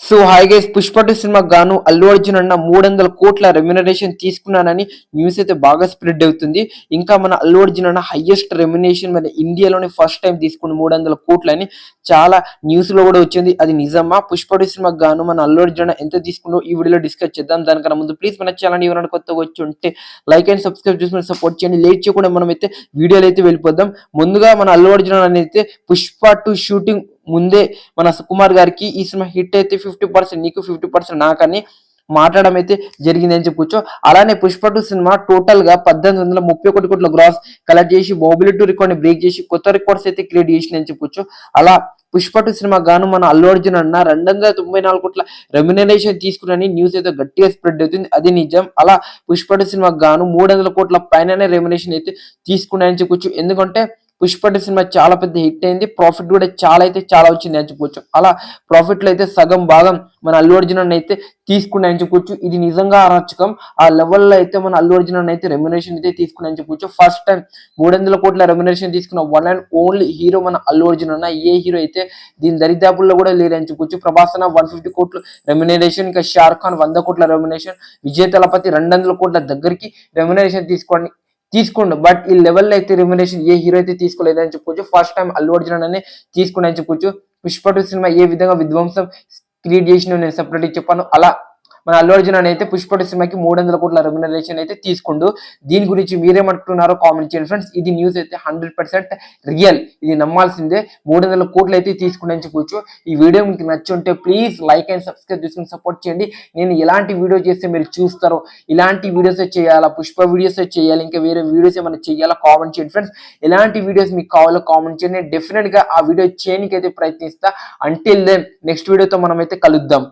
So hi guys Pushpa two సినిమాకి గాను అల్లు అర్జున్ అన్న మూడు వందల కోట్ల రెమ్యునరేషన్ తీసుకున్నానని న్యూస్ అయితే బాగా స్ప్రెడ్ అవుతుంది. ఇంకా మన అల్లు అర్జున్ అన్న హైయెస్ట్ రెమ్యునేషన్ మన ఇండియాలోనే ఫస్ట్ టైం తీసుకున్న మూడు వందల కోట్లని చాలా న్యూస్లో కూడా వచ్చింది. అది నిజమా? పుష్ప టూ సినిమాకి గాను మన అల్లు అర్జున్ అన్న ఎంత తీసుకుందో ఈ వీడియోలో డిస్కస్ చేద్దాం. దానికన్నా ముందు ప్లీజ్ మన ఛానల్ ఎవరైనా కొత్తగా వచ్చి ఉంటే లైక్ అండ్ సబ్స్క్రైబ్ చేసుకుని సపోర్ట్ చేయండి. లేట్ చేయకుండా మనం అయితే వీడియోలు అయితే వెళ్ళిపోదాం. ముందుగా మన అల్లు అర్జున్ అన్న అయితే పుష్ప టూ షూటింగ్ ముందే మన సుకుమార్ గారికి ఈ సినిమా హిట్ అయితే ఫిఫ్టీ పర్సెంట్ నీకు ఫిఫ్టీ పర్సెంట్ నాకని మాట్లాడడం అయితే జరిగిందని చెప్పొచ్చు అలానే పుష్ప టూ సినిమా టోటల్గా పద్దెనిమిది వందల ముప్పై ఒకటి కోట్ల గ్రాస్ కలెక్ట్ చేసి బాబులెట్ రికార్డ్ని బ్రేక్ చేసి కొత్త రికార్డ్స్ అయితే క్రియేట్ చేసిందని చెప్పొచ్చు అలా పుష్ప టూ సినిమా గాను మన అల్లు అర్జున్ అన్న రెండు వందల తొంభై నాలుగు కోట్ల రెమ్యునరేషన్ తీసుకున్నాని న్యూస్ అయితే గట్టిగా స్ప్రెడ్ అవుతుంది. అది నిజం. అలా పుష్ప టూ సినిమా గాను మూడు వందల కోట్ల పైననే రెమ్యునేషన్ అయితే తీసుకున్నాయని చెప్పొచ్చు ఎందుకంటే పుష్పటి సినిమా చాలా పెద్ద హిట్ అయింది. ప్రాఫిట్ కూడా చాలా అయితే చాలా వచ్చింది అని చెప్పుకోవచ్చు అలా ప్రాఫిట్లో అయితే సగం భాగం మన అల్లు అర్జున్ అయితే అయితే తీసుకున్నాయని చెప్పుకోవచ్చు ఇది నిజంగా అరాచకం ఆ లెవెల్లో అయితే మన అల్లు అర్జున్ అయితే రెమ్యునేషన్ అయితే తీసుకున్నాయని చెప్పుకోవచ్చు ఫస్ట్ టైం మూడు వందల కోట్ల రెమ్యునేషన్ తీసుకున్న వన్ అండ్ ఓన్లీ హీరో మన అల్లు అర్జున్ అన్న ఏ హీరో అయితే దీని దరిదాపుల్లో కూడా లేరని చెప్పొచ్చు. ప్రభాస్ అన్న వన్ ఫిఫ్టీ కోట్ల రెమ్యునేషన్ ఇంకా షారుఖ్ ఖాన్ వంద కోట్ల రెమ్యునేషన్ విజయ్ తలపతి రెండు వందల కోట్ల దగ్గరికి రెమ్యునేషన్ తీసుకోండి. తీసుకోండు. బట్ ఈ లెవెల్లో అయితే రిమ్యునేషన్ ఏ హీరో అయితే తీసుకోలేదు అని చెప్పుకోవచ్చు ఫస్ట్ టైం అల్లు అర్జున్ అనే తీసుకుని చెప్పుకోవచ్చు పుష్ప సినిమా ఏ విధంగా విధ్వంసం క్రియేట్ చేసిన నేను సెపరేట్ చెప్పాను. అలా మన అల్లు అర్జున్ అని అయితే పుష్పటి సినిమాకి మూడు వందల కోట్ల రెమ్యునరేషన్ అయితే తీసుకుండు. దీని గురించి మీరేమంటున్నారో కామెంట్ చేయండి ఫ్రెండ్స్ ఇది న్యూస్ అయితే హండ్రెడ్ పర్సెంట్ రియల్ ఇది నమ్మాల్సిందే. మూడు వందల కోట్లు అయితే తీసుకుని చెప్పుకోవచ్చు ఈ వీడియో మీకు నచ్చి ఉంటే ప్లీజ్ లైక్ అండ్ సబ్స్క్రైబ్ చేసుకుని సపోర్ట్ చేయండి. నేను ఎలాంటి వీడియో చేస్తే మీరు చూస్తారో ఇలాంటి వీడియోస్ చేయాలా పుష్ప వీడియోస్ చేయాలి ఇంకా వేరే వీడియోస్ ఏమైనా చేయాలా కామెంట్ చేయండి ఫ్రెండ్స్ ఎలాంటి వీడియోస్ మీకు కావాలో కామెంట్ చేయండి. డెఫినెట్గా ఆ వీడియో చేయడానికి అయితే ప్రయత్నిస్తా. అంటిల్ దెన్ నెక్స్ట్ వీడియోతో మనం అయితే కలుద్దాం.